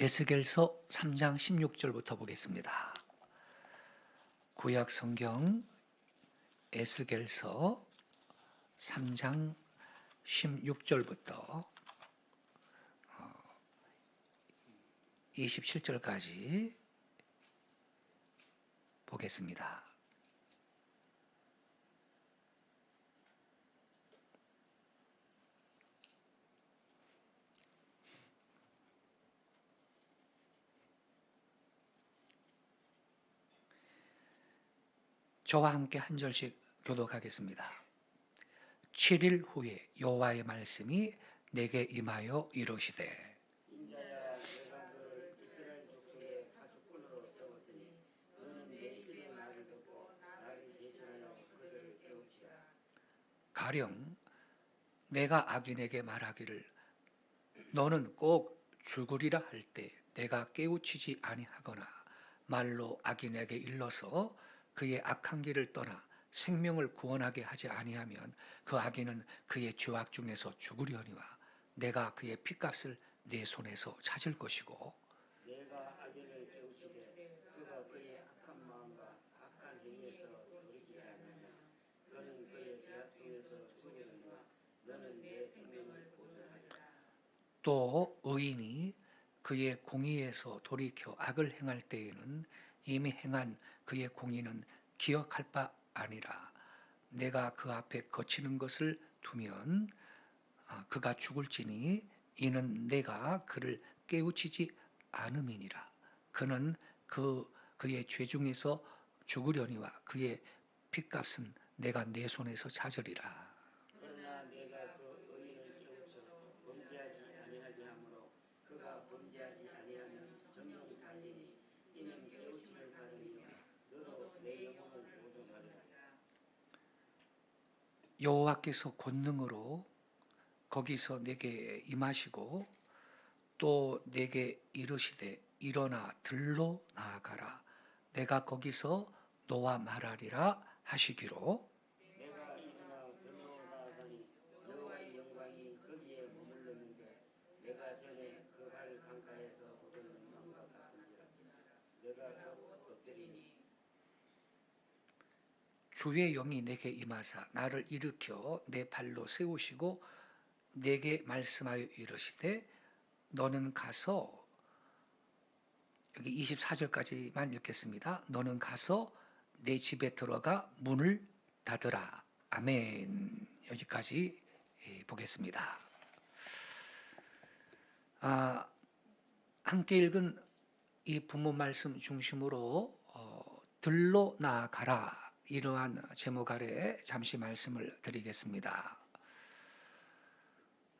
에스겔서 3장 16절부터 보겠습니다. 구약 성경 에스겔서 3장 16절부터 27절까지 보겠습니다. 저와 함께 한 절씩 교독하겠습니다. 7일 후에 여호와의 말씀이 내게 임하여 이르시되 가령 내가 악인에게 말하기를 너는 꼭 죽으리라 할 때 내가 깨우치지 아니하거나 말로 악인에게 일러서 그의 악한 길을 떠나 생명을 구원하게 하지 아니하면 그 악인은 그의 죄악 중에서 죽으려니와 내가 그의 피값을 내 손에서 찾을 것이고 내가 악인을 깨우치되 그가 그의 악한 마음과 악한 행위에서 돌이키지 않으면 그는 그의 죄악 중에서 죽으려니와 너는 내 생명을 보존하리라. 또 의인이 그의 공의에서 돌이켜 악을 행할 때에는 이미 행한 그의 공의는 기억할 바 아니라 내가 그 앞에 거치는 것을 두면 아, 그가 죽을지니 이는 내가 그를 깨우치지 않음이니라. 그는 그 그의 죄 중에서 죽으려니와 그의 핏값은 내가 내 손에서 찾으리라 그러나 내가 그 의인을 깨우쳐 범죄하지 아니하게 하므로 그가 범죄하지 아니하면 정령이 살리니 이는 깨우침을 받으니며 너도 내 영혼을 보존하리라 여호와께서 권능으로 거기서 내게 임하시고 또 내게 이르시되 일어나 들로 나아가라. 내가 거기서 너와 말하리라 하시기로. 그 엎드리니 주의 영이 내게 임하사 나를 일으켜 내 발로 세우시고 내게 말씀하여 이르시되 너는 가서 여기 24절까지만 읽겠습니다. 너는 가서 내 집에 들어가 문을 닫으라. 아멘. 여기까지 예, 보겠습니다. 아, 함께 읽은 이 본문 말씀 중심으로 어, 들로 나아가라 이러한 제목 아래 잠시 말씀을 드리겠습니다.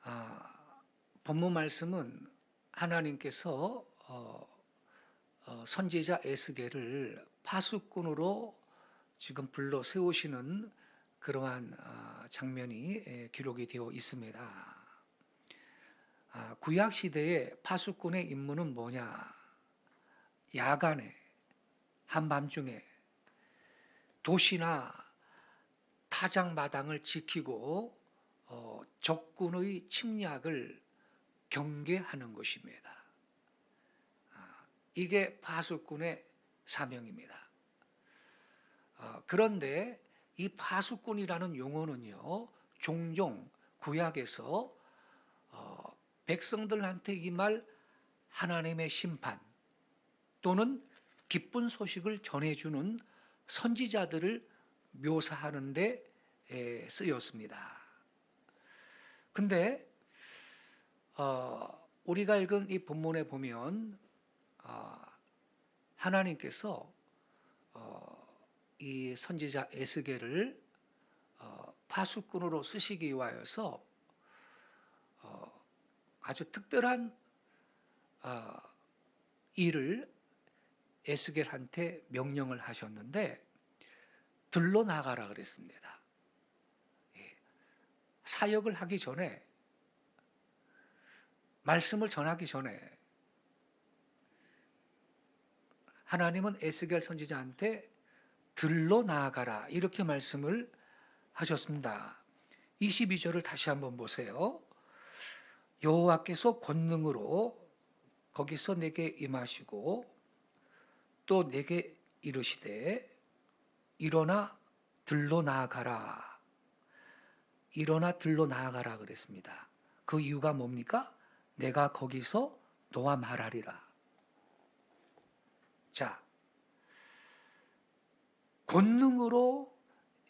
아, 본문 말씀은 하나님께서 어, 어, 선지자 에스겔을 파수꾼으로 지금 불러 세우시는 그러한 아, 장면이 에, 기록이 되어 있습니다. 아, 구약 시대의 파수꾼의 임무는 뭐냐? 야간에 한밤중에 도시나 타작 마당을 지키고 어, 적군의 침략을 경계하는 것입니다. 아, 이게 파수꾼의 사명입니다. 어, 그런데 이 파수꾼이라는 용어는요, 종종 구약에서 어, 백성들한테 임할 하나님의 심판 또는 기쁜 소식을 전해주는 선지자들을 묘사하는데 에, 쓰였습니다. 근데 어, 우리가 읽은 이 본문에 보면 어, 하나님께서 어, 이 선지자 에스겔을 어, 파수꾼으로 쓰시기 위하여서 어, 아주 특별한 어, 일을 에스겔한테 명령을 하셨는데 들러 나가라 그랬습니다. 예. 사역을 하기 전에 말씀을 전하기 전에 하나님은 에스겔 선지자한테 들러 나아가라 이렇게 말씀을 하셨습니다. 22절을 다시 한번 보세요. 여호와께서 권능으로 거기서 내게 임하시고 또 내게 이르시되 일어나 들로 나아가라. 일어나 들로 나아가라 그랬습니다. 그 이유가 뭡니까? 내가 거기서 너와 말하리라. 자, 권능으로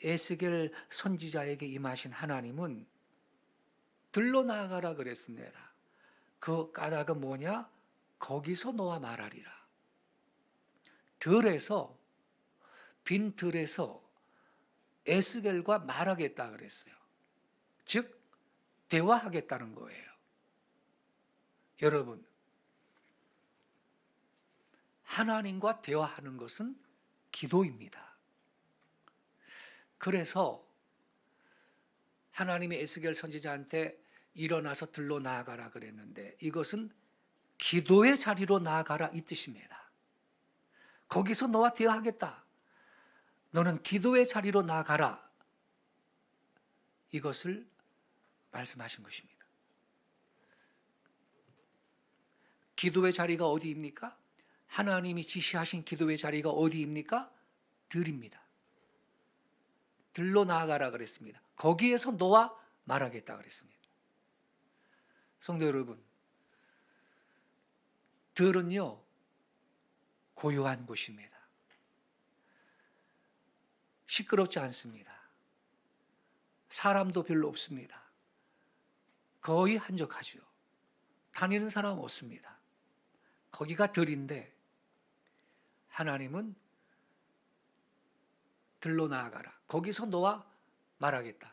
에스겔 선지자에게 임하신 하나님은 들로 나아가라 그랬습니다. 그 까닭은 뭐냐? 거기서 너와 말하리라. 들에서 빈 들에서 에스겔과 말하겠다 그랬어요. 즉 대화하겠다는 거예요. 여러분 하나님과 대화하는 것은 기도입니다. 그래서 하나님의 에스겔 선지자한테 일어나서 들로 나아가라 그랬는데 이것은 기도의 자리로 나아가라 이 뜻입니다. 거기서 너와 대화하겠다. 너는 기도의 자리로 나아가라. 이것을 말씀하신 것입니다. 기도의 자리가 어디입니까? 하나님이 지시하신 기도의 자리가 어디입니까? 들입니다. 들로 나아가라 그랬습니다. 거기에서 너와 말하겠다 그랬습니다. 성도 여러분, 들은요 고요한 곳입니다. 시끄럽지 않습니다. 사람도 별로 없습니다. 거의 한적하죠. 다니는 사람 없습니다. 거기가 들인데 하나님은 들로 나아가라. 거기서 너와 말하겠다.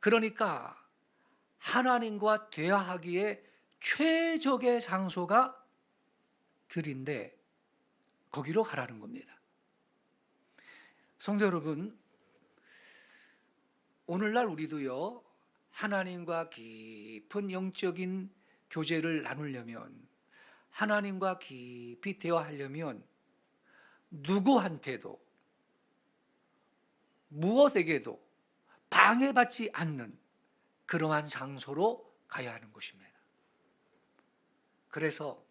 그러니까 하나님과 대화하기에 최적의 장소가 들인데 거기로 가라는 겁니다. 성도 여러분, 오늘날 우리도요, 하나님과 깊은 영적인 교제를 나누려면, 하나님과 깊이 대화하려면, 누구한테도, 무엇에게도 방해받지 않는 그러한 장소로 가야 하는 것입니다. 그래서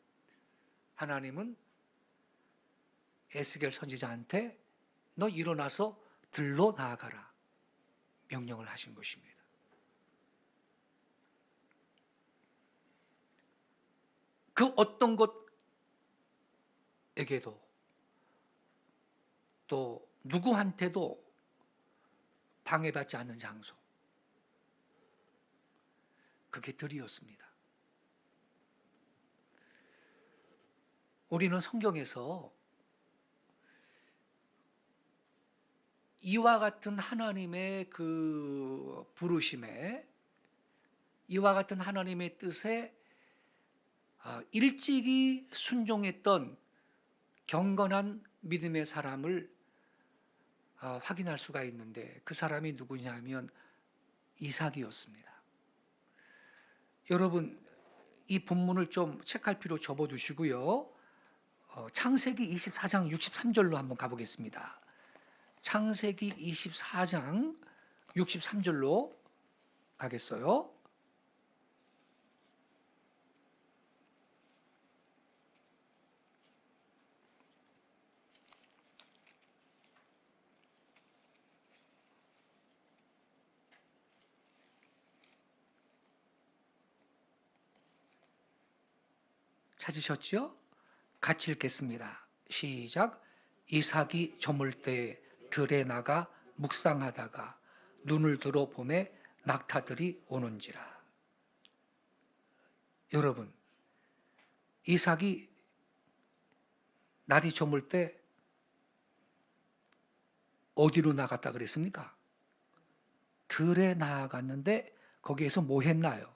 하나님은 에스겔 선지자한테 너 일어나서 들로 나아가라 명령을 하신 것입니다. 그 어떤 것에게도 또 누구한테도 방해받지 않는 장소. 그게 들이었습니다. 우리는 성경에서 이와 같은 하나님의 그 부르심에 이와 같은 하나님의 뜻에 아, 일찍이 순종했던 경건한 믿음의 사람을 아, 확인할 수가 있는데 그 사람이 누구냐면 이삭이었습니다. 여러분 이 본문을 좀 체크할 필요 접어두시고요. 어, 창세기 24장 63절로 한번 가보겠습니다. 창세기 24장 63절로 가겠어요. 찾으셨죠? 같이 읽겠습니다. 시작. 이삭이 저물 때 들에 나가 묵상하다가 눈을 들어 봄에 낙타들이 오는지라. 여러분, 이삭이 날이 저물 때 어디로 나갔다 그랬습니까? 들에 나아갔는데 거기에서 뭐 했나요?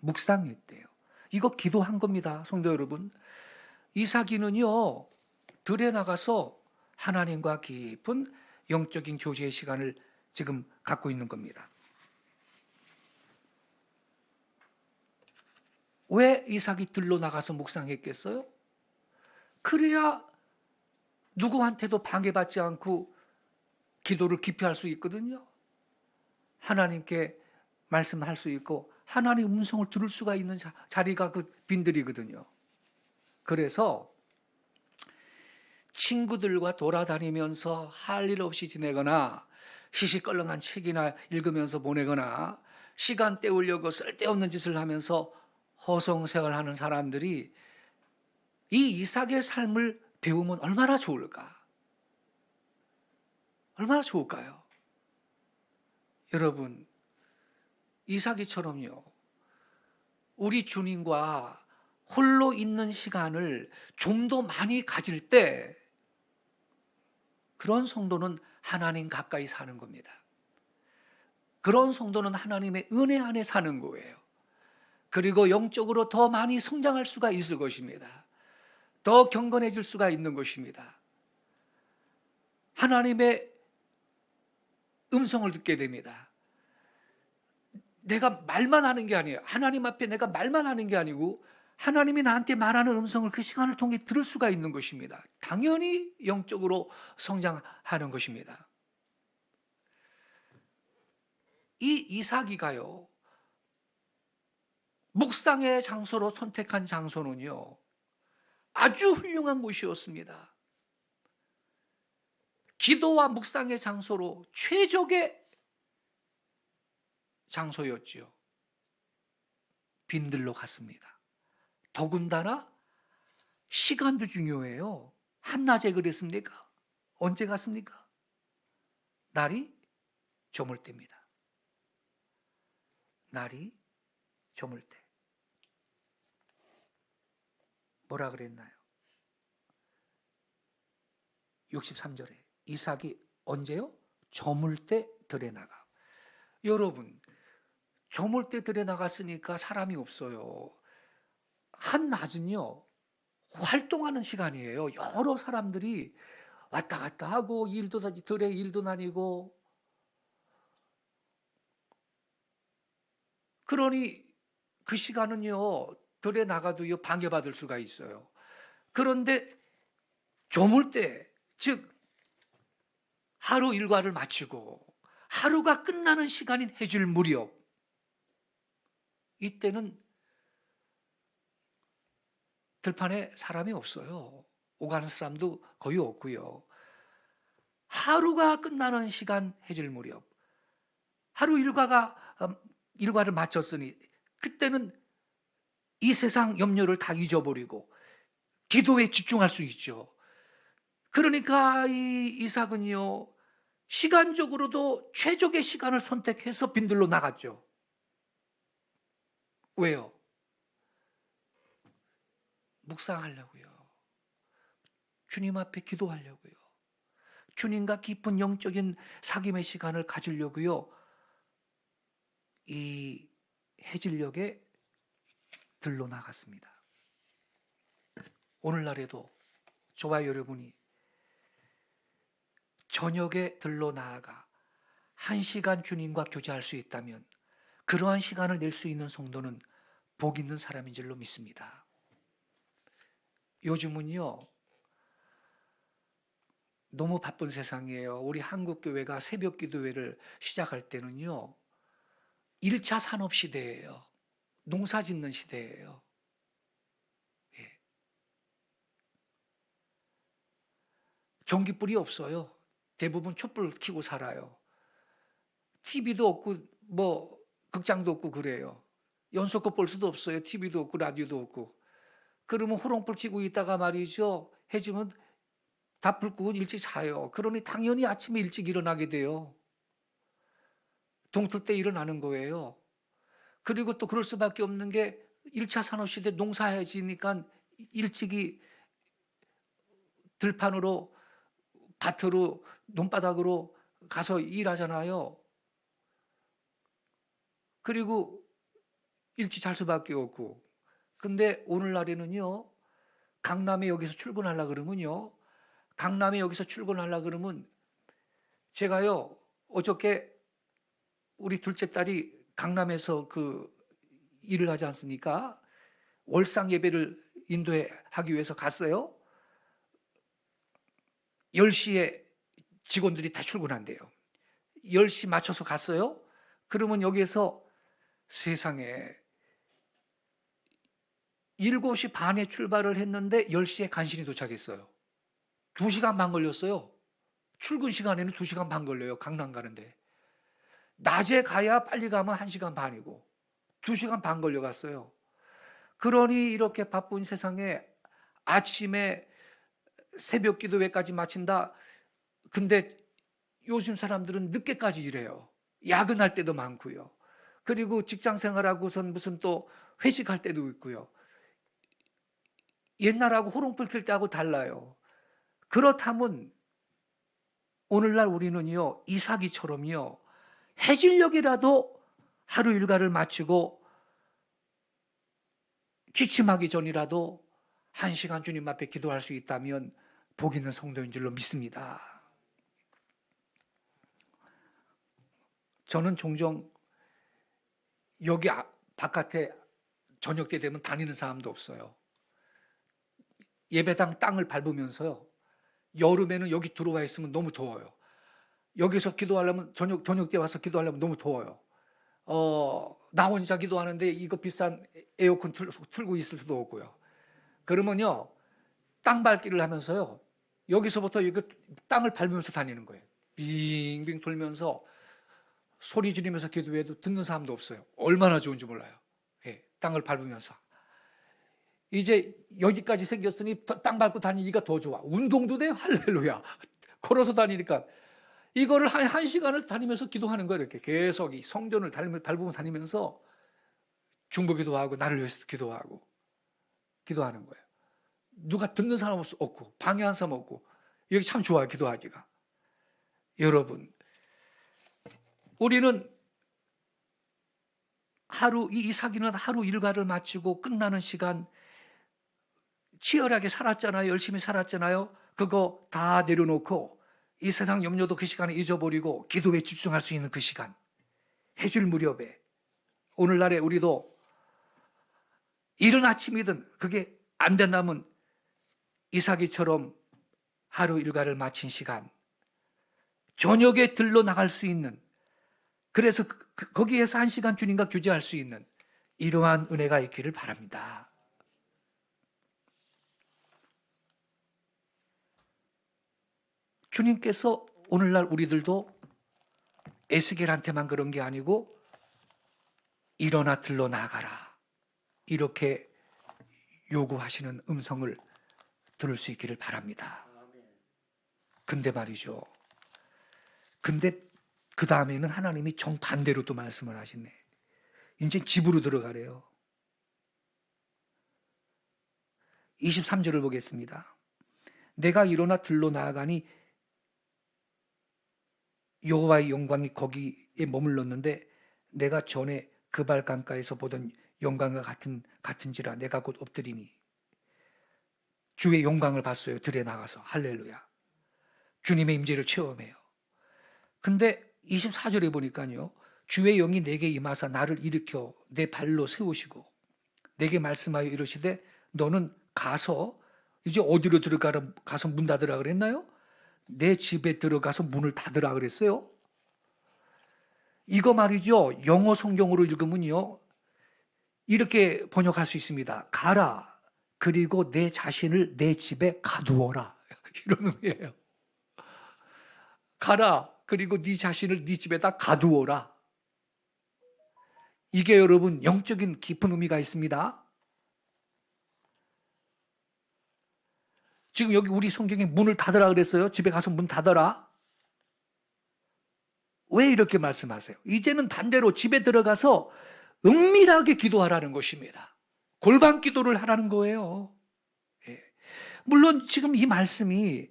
묵상했대요. 이거 기도한 겁니다. 성도 여러분. 이삭이는요, 들에 나가서 하나님과 깊은 영적인 교제의 시간을 지금 갖고 있는 겁니다. 왜 이삭이 들로 나가서 묵상했겠어요? 그래야 누구한테도 방해받지 않고 기도를 깊이 할 수 있거든요. 하나님께 말씀할 수 있고 하나님 음성을 들을 수가 있는 자, 자리가 그 빈들이거든요. 그래서 친구들과 돌아다니면서 할 일 없이 지내거나 시시껄렁한 책이나 읽으면서 보내거나 시간 때우려고 쓸데없는 짓을 하면서 허송세월하는 사람들이 이 이삭의 삶을 배우면 얼마나 좋을까? 얼마나 좋을까요? 여러분, 이삭이처럼요. 우리 주님과 홀로 있는 시간을 좀 더 많이 가질 때 그런 성도는 하나님 가까이 사는 겁니다. 그런 성도는 하나님의 은혜 안에 사는 거예요. 그리고 영적으로 더 많이 성장할 수가 있을 것입니다. 더 경건해질 수가 있는 것입니다. 하나님의 음성을 듣게 됩니다. 내가 말만 하는 게 아니에요. 하나님 앞에 내가 말만 하는 게 아니고 하나님이 나한테 말하는 음성을 그 시간을 통해 들을 수가 있는 것입니다. 당연히 영적으로 성장하는 것입니다. 이 이삭이가요. 묵상의 장소로 선택한 장소는요. 아주 훌륭한 곳이었습니다. 기도와 묵상의 장소로 최적의 장소였지요. 빈들로 갔습니다. 더군다나 시간도 중요해요. 한낮에 그랬습니까? 언제 갔습니까? 날이 저물 때입니다. 날이 저물 때. 뭐라 그랬나요? 63절에 이삭이 언제요? 저물 때 들에 나가. 여러분, 저물 때 들에 나갔으니까 사람이 없어요. 한낮은요, 활동하는 시간이에요. 여러 사람들이 왔다 갔다 하고, 일도, 다- 들에 일도 다니고. 그러니 그 시간은요, 들에 나가도요, 방해받을 수가 있어요. 그런데 저물 때, 즉, 하루 일과를 마치고, 하루가 끝나는 시간인 해질 무렵, 이때는 들판에 사람이 없어요. 오가는 사람도 거의 없고요. 하루가 끝나는 시간 해질 무렵, 하루 일과가 음, 일과를 마쳤으니 그때는 이 세상 염려를 다 잊어버리고 기도에 집중할 수 있죠. 그러니까 이 이삭은요 시간적으로도 최적의 시간을 선택해서 빈들로 나갔죠. 왜요? 묵상하려고요. 주님 앞에 기도하려고요. 주님과 깊은 영적인 사귐의 시간을 가지려고요. 이 해질녘에 들로 나갔습니다. 오늘날에도 저와 여러분이 저녁에 들로 나아가 한 시간 주님과 교제할 수 있다면 그러한 시간을 낼 수 있는 성도는 복 있는 사람인 줄로 믿습니다. 요즘은요, 너무 바쁜 세상이에요. 우리 한국 교회가 새벽 기도회를 시작할 때는요, 1차 산업 시대예요. 농사 짓는 시대예요. 예. 전기불이 없어요. 대부분 촛불 켜고 살아요. TV도 없고 뭐 극장도 없고 그래요. 연속극 볼 수도 없어요. TV도 없고 라디오도 없고. 그러면 호롱불 켜고 있다가 말이죠. 해지면 다 불 끄고 일찍 자요. 그러니 당연히 아침에 일찍 일어나게 돼요. 동틀 때 일어나는 거예요. 그리고 또 그럴 수밖에 없는 게 1차 산업시대 농사해지니까 일찍이 들판으로 밭으로 논바닥으로 가서 일하잖아요. 그리고 일찍 잘 수밖에 없고. 근데 오늘날에는요. 강남에 여기서 출근하려 그러면요. 강남에 여기서 출근하려 그러면 제가요. 어저께 우리 둘째 딸이 강남에서 그 일을 하지 않습니까? 월상 예배를 인도에 하기 위해서 갔어요. 10시에 직원들이 다 출근한대요. 10시 맞춰서 갔어요. 그러면 여기에서 세상에 7시 반에 출발을 했는데 10시에 간신히 도착했어요. 2시간 반 걸렸어요. 출근 시간에는 2시간 반 걸려요. 강남 가는데. 낮에 가야 빨리 가면 1시간 반이고 2시간 반 걸려갔어요. 그러니 이렇게 바쁜 세상에 아침에 새벽 기도회까지 마친다. 근데 요즘 사람들은 늦게까지 일해요. 야근할 때도 많고요. 그리고 직장 생활하고선 무슨 또 회식할 때도 있고요. 옛날하고 호롱불 킬 때하고 달라요. 그렇다면 오늘날 우리는요 이삭이처럼요 해질녘이라도 하루 일과를 마치고 취침하기 전이라도 한 시간 주님 앞에 기도할 수 있다면 복 있는 성도인 줄로 믿습니다. 저는 종종 여기 아- 바깥에 저녁 때 되면 다니는 사람도 없어요. 예배당 땅을 밟으면서요. 여름에는 여기 들어와 있으면 너무 더워요. 여기서 기도하려면 저녁 저녁 때 와서 기도하려면 너무 더워요. 어, 나 혼자 기도하는데 이거 비싼 에어컨 틀, 틀고 있을 수도 없고요. 그러면요. 땅 밟기를 하면서요. 여기서부터 이거 땅을 밟으면서 다니는 거예요. 빙빙 돌면서 소리 지르면서 기도해도 듣는 사람도 없어요. 얼마나 좋은지 몰라요. 예, 땅을 밟으면서. 이제 여기까지 생겼으니 더- 땅 밟고 다니니까 더 좋아. 운동도 돼? 할렐루야. 걸어서 다니니까. 이거를 한, 한 시간을 다니면서 기도하는 거예요. 이렇게 계속 이 성전을 닮- 밟으면 다니면서 중보 기도 하고 나를 위해서 기도하고 기도하는 거예요. 누가 듣는 사람 없- 없고 방해한 사람 없고 여기 참 좋아요. 기도하기가. 여러분 우리는 하루 이 이삭이는 하루 일과를 마치고 끝나는 시간 치열하게 살았잖아요. 열심히 살았잖아요. 그거 다 내려놓고 이 세상 염려도 그 시간에 잊어버리고 기도에 집중할 수 있는 그 시간. 해질 무렵에 오늘날에 우리도 이른 아침이든 그게 안 된다면 이삭이처럼 하루 일과를 마친 시간 저녁에 들러 나갈 수 있는 그래서 그- 그- 거기에서 한 시간 주님과 교제할 수 있는 이러한 은혜가 있기를 바랍니다. 주님께서 오늘날 우리들도 에스겔한테만 그런 게 아니고 일어나 들러 나가라 이렇게 요구하시는 음성을 들을 수 있기를 바랍니다. 근데 말이죠. 근데 그 다음에는 하나님이 정반대로 또 말씀을 하시네. 이제 집으로 들어가래요. 23절을 보겠습니다. 내가 일어나 들로 나아가니 여호와의 영광이 거기에 머물렀는데 내가 전에 그발 강가에서 보던 영광과 같은 같은지라 내가 곧 엎드리니 주의 영광을 봤어요. 들에 나가서 할렐루야. 주님의 임재를 체험해요. 근데 24절에 보니까요. 주의 영이 내게 임하사 나를 일으켜 내 발로 세우시고 내게 말씀하여 이르시되 너는 가서 이제 어디로 들어가라 가서 문 닫으라 그랬나요? 내 집에 들어가서 문을 닫으라 그랬어요. 이거 말이죠. 영어 성경으로 읽으면요. 이렇게 번역할 수 있습니다. 가라. 그리고 내 자신을 내 집에 가두어라. 이런 의미예요. 가라. 그리고 네 자신을 네 집에다 가두어라. 이게 여러분 영적인 깊은 의미가 있습니다. 지금 여기 우리 성경에 문을 닫으라 그랬어요. 집에 가서 문 닫아라. 왜 이렇게 말씀하세요? 이제는 반대로 집에 들어가서 은밀하게 기도하라는 것입니다. 골방 기도를 하라는 거예요. 예. 물론 지금 이 말씀이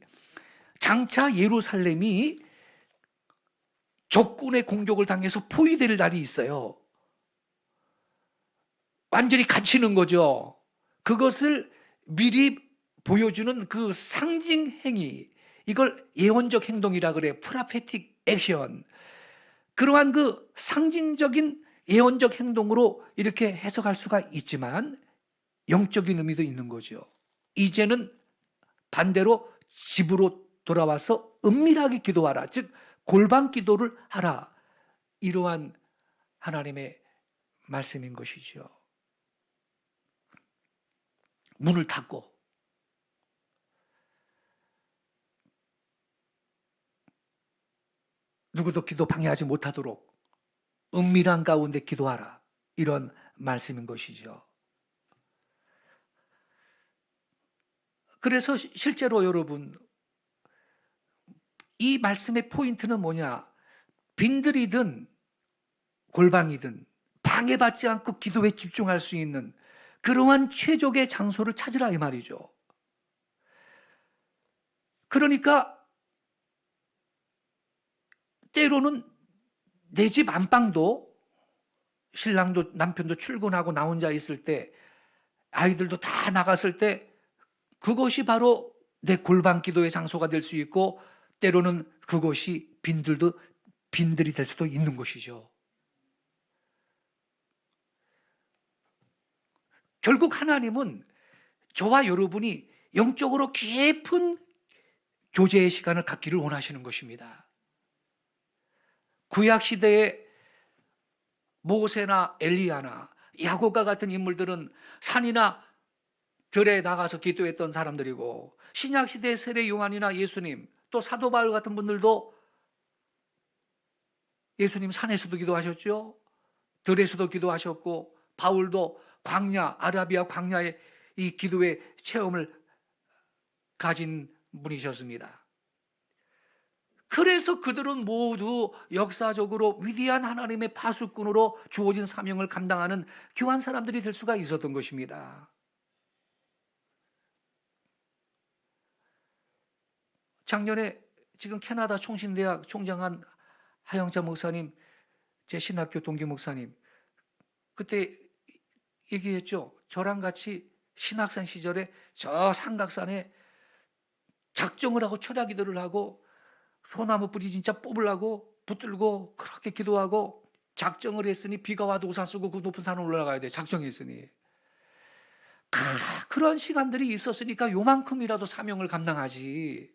장차 예루살렘이 적군의 공격을 당해서 포위될 날이 있어요. 완전히 갇히는 거죠. 그것을 미리 보여주는 그 상징 행위, 이걸 예언적 행동이라 그래. 프라페틱 액션. 그러한 그 상징적인 예언적 행동으로 이렇게 해석할 수가 있지만 영적인 의미도 있는 거죠. 이제는 반대로 집으로 돌아와서 은밀하게 기도하라. 즉 골방 기도를 하라. 이러한 하나님의 말씀인 것이죠. 문을 닫고 누구도 기도 방해하지 못하도록 은밀한 가운데 기도하라. 이런 말씀인 것이죠. 그래서 시- 실제로 여러분 이 말씀의 포인트는 뭐냐? 빈들이든 골방이든 방해받지 않고 기도에 집중할 수 있는 그러한 최적의 장소를 찾으라 이 말이죠. 그러니까 때로는 내 집 안방도 신랑도 남편도 출근하고 나 혼자 있을 때 아이들도 다 나갔을 때 그것이 바로 내 골방 기도의 장소가 될 수 있고 때로는 그것이 빈들도 빈들이 될 수도 있는 것이죠. 결국 하나님은 저와 여러분이 영적으로 깊은 교제의 시간을 갖기를 원하시는 것입니다. 구약 시대에 모세나 엘리야나 야고가 같은 인물들은 산이나 들에 나가서 기도했던 사람들이고 신약 시대의 세례 요한이나 예수님 또 사도 바울 같은 분들도 예수님 산에서도 기도하셨죠. 들에서도 기도하셨고 바울도 광야 아라비아 광야의 이 기도의 체험을 가진 분이셨습니다. 그래서 그들은 모두 역사적으로 위대한 하나님의 파수꾼으로 주어진 사명을 감당하는 귀한 사람들이 될 수가 있었던 것입니다. 작년에 지금 캐나다 총신대학 총장한 하영자 목사님, 제 신학교 동기 목사님, 그때 얘기했죠. 저랑 같이 신학생 시절에 저 삼각산에 작정을 하고 기도를 하고 소나무 뿌리 진짜 뽑으려고 붙들고 그렇게 기도하고 작정을 했으니 비가 와도 우산 쓰고 그 높은 산을 올라가야 돼. 작정했으니. 아, 그런 시간들이 있었으니까 요만큼이라도 사명을 감당하지.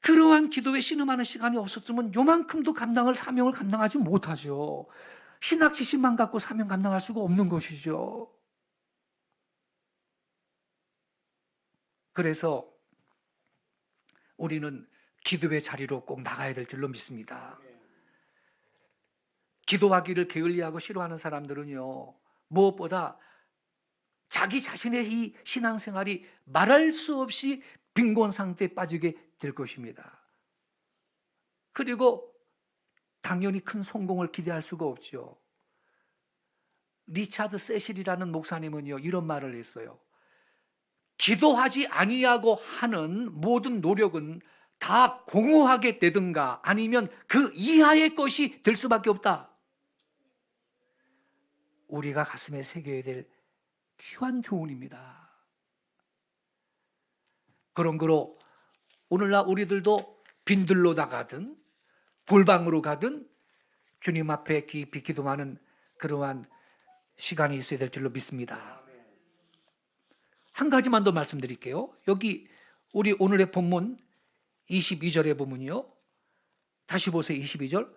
그러한 기도에 신음하는 시간이 없었으면 요만큼도 감당을 사명을 감당하지 못하죠. 신학 지식만 갖고 사명 감당할 수가 없는 것이죠. 그래서 우리는 기도의 자리로 꼭 나가야 될 줄로 믿습니다. 기도하기를 게을리하고 싫어하는 사람들은요, 무엇보다 자기 자신의 이 신앙생활이 말할 수 없이 빈곤 상태에 빠지게 될 것입니다. 그리고 당연히 큰 성공을 기대할 수가 없죠. 리차드 세실이라는 목사님은요, 이런 말을 했어요. 기도하지 아니하고 하는 모든 노력은 다 공허하게 되든가 아니면 그 이하의 것이 될 수밖에 없다. 우리가 가슴에 새겨야 될 귀한 교훈입니다. 그런 거로 오늘날 우리들도 빈들로 나가든 골방으로 가든 주님 앞에 깊이 기도하는 그러한 시간이 있어야 될 줄로 믿습니다. 한 가지만 더 말씀드릴게요. 여기 우리 오늘의 본문 22절에 보면요. 다시 보세요. 22절.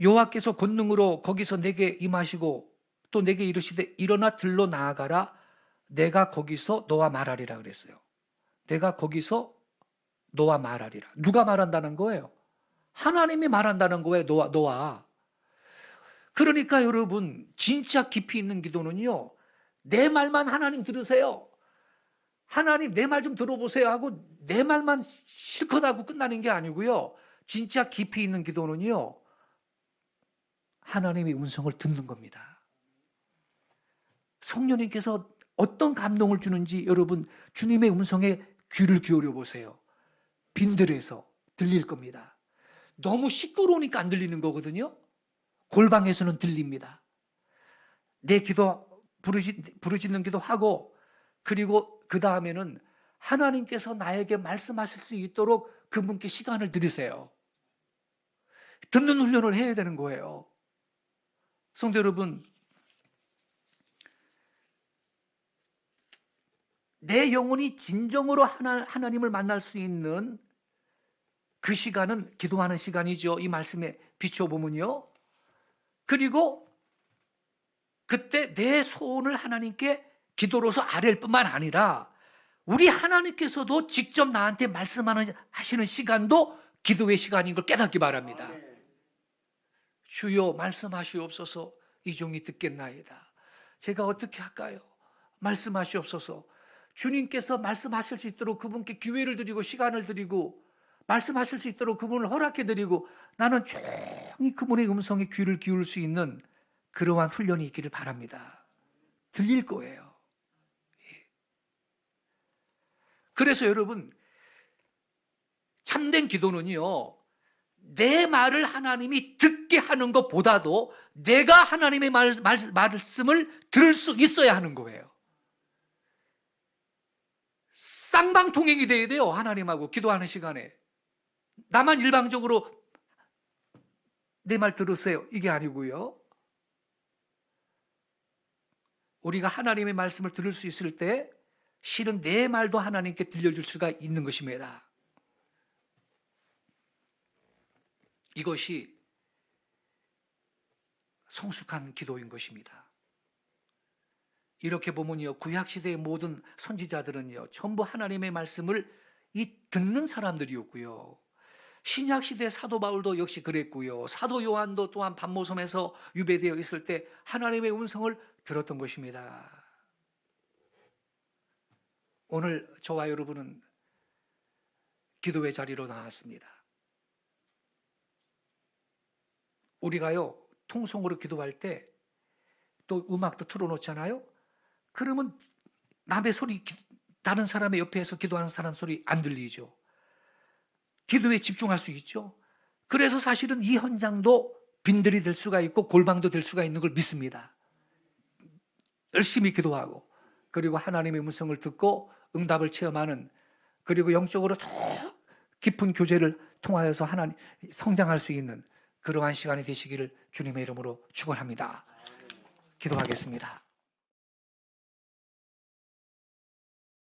여호와께서 권능으로 거기서 내게 임하시고 또 내게 이르시되 일어나 들로 나아가라 내가 거기서 너와 말하리라 그랬어요. 내가 거기서 너와 말하리라. 누가 말한다는 거예요? 하나님이 말한다는 거예요. 너와 너와. 그러니까 여러분 진짜 깊이 있는 기도는요. 내 말만 하나님 들으세요. 하나님 내 말 좀 들어보세요 하고 내 말만 실컷 하고 끝나는 게 아니고요. 진짜 깊이 있는 기도는요. 하나님의 음성을 듣는 겁니다. 성령님께서 어떤 감동을 주는지 여러분 주님의 음성에 귀를 기울여 보세요. 빈들에서 들릴 겁니다. 너무 시끄러우니까 안 들리는 거거든요. 골방에서는 들립니다. 내 기도 부르짖는 기도 하고 그리고 그 다음에는 하나님께서 나에게 말씀하실 수 있도록 그분께 시간을 드리세요. 듣는 훈련을 해야 되는 거예요. 성도 여러분, 내 영혼이 진정으로 하나, 하나님을 만날 수 있는 그 시간은 기도하는 시간이죠. 이 말씀에 비춰보면요. 그리고 그때 내 소원을 하나님께 기도로서 아뢰일 뿐만 아니라 우리 하나님께서도 직접 나한테 말씀하는 하시는 시간도 기도의 시간인 걸 깨닫기 바랍니다. 아멘. 주여 말씀하시옵소서 이 종이 듣겠나이다. 제가 어떻게 할까요? 말씀하시옵소서. 주님께서 말씀하실 수 있도록 그분께 기회를 드리고 시간을 드리고 말씀하실 수 있도록 그분을 허락해 드리고 나는 조용히 그분의 음성에 귀를 기울 수 있는 그러한 훈련이 있기를 바랍니다. 들릴 거예요. 예. 그래서 여러분 참된 기도는요. 내 말을 하나님이 듣게 하는 것보다도 내가 하나님의 말, 말, 말씀을 들을 수 있어야 하는 거예요. 쌍방통행이 돼야 돼요. 하나님하고 기도하는 시간에. 나만 일방적으로 내 말 들으세요. 이게 아니고요. 우리가 하나님의 말씀을 들을 수 있을 때 실은 내 말도 하나님께 들려줄 수가 있는 것입니다. 이것이 성숙한 기도인 것입니다. 이렇게 보면요, 구약시대의 모든 선지자들은요, 전부 하나님의 말씀을 이 듣는 사람들이었고요. 신약시대 사도 바울도 역시 그랬고요. 사도 요한도 또한 반모섬에서 유배되어 있을 때 하나님의 음성을 들었던 것입니다. 오늘 저와 여러분은 기도의 자리로 나왔습니다. 우리가요, 통성으로 기도할 때 또 음악도 틀어놓잖아요? 그러면 남의 소리, 기- 다른 사람의 옆에서 기도하는 사람 소리 안 들리죠. 기도에 집중할 수 있죠. 그래서 사실은 이 현장도 빈들이 될 수가 있고 골방도 될 수가 있는 걸 믿습니다. 열심히 기도하고 그리고 하나님의 음성을 듣고 응답을 체험하는 그리고 영적으로 더 깊은 교제를 통하여서 하나님 성장할 수 있는 그러한 시간이 되시기를 주님의 이름으로 축원합니다. 기도하겠습니다.